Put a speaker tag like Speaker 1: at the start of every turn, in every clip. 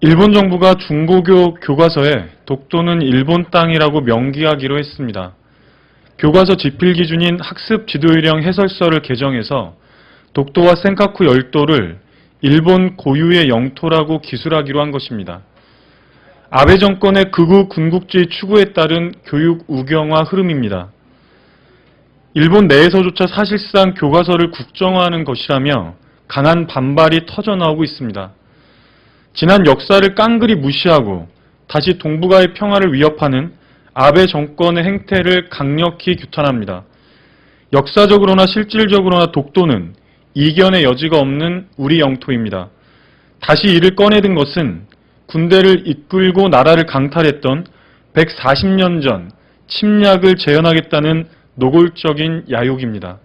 Speaker 1: 일본 정부가 중고교 교과서에 독도는 일본 땅이라고 명기하기로 했습니다. 교과서 지필 기준인 학습 지도요령 해설서를 개정해서 독도와 센카쿠 열도를 일본 고유의 영토라고 기술하기로 한 것입니다. 아베 정권의 극우 군국주의 추구에 따른 교육 우경화 흐름입니다. 일본 내에서조차 사실상 교과서를 국정화하는 것이라며 강한 반발이 터져나오고 있습니다. 지난 역사를 깡그리 무시하고 다시 동북아의 평화를 위협하는 아베 정권의 행태를 강력히 규탄합니다. 역사적으로나 실질적으로나 독도는 이견의 여지가 없는 우리 영토입니다. 다시 이를 꺼내든 것은 군대를 이끌고 나라를 강탈했던 140년 전 침략을 재현하겠다는 노골적인 야욕입니다.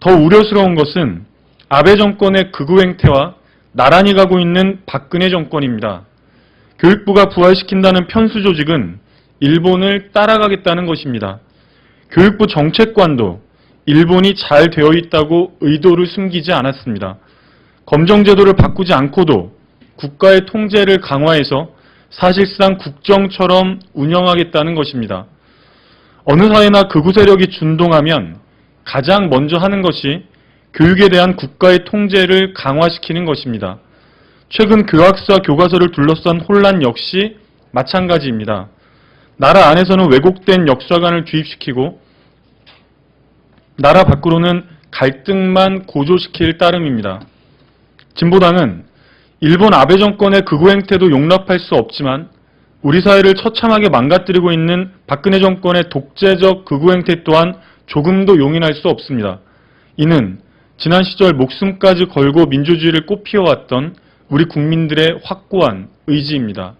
Speaker 1: 더 우려스러운 것은 아베 정권의 극우 행태와 나란히 가고 있는 박근혜 정권입니다. 교육부가 부활시킨다는 편수 조직은 일본을 따라가겠다는 것입니다. 교육부 정책관도 일본이 잘 되어 있다고 의도를 숨기지 않았습니다. 검정제도를 바꾸지 않고도 국가의 통제를 강화해서 사실상 국정처럼 운영하겠다는 것입니다. 어느 사회나 극우 세력이 준동하면 가장 먼저 하는 것이 교육에 대한 국가의 통제를 강화시키는 것입니다. 최근 교학사 교과서를 둘러싼 혼란 역시 마찬가지입니다. 나라 안에서는 왜곡된 역사관을 주입시키고 나라 밖으로는 갈등만 고조시킬 따름입니다. 진보당은 일본 아베 정권의 극우 행태도 용납할 수 없지만 우리 사회를 처참하게 망가뜨리고 있는 박근혜 정권의 독재적 극우 행태 또한 조금도 용인할 수 없습니다. 이는 지난 시절 목숨까지 걸고 민주주의를 꽃피워왔던 우리 국민들의 확고한 의지입니다.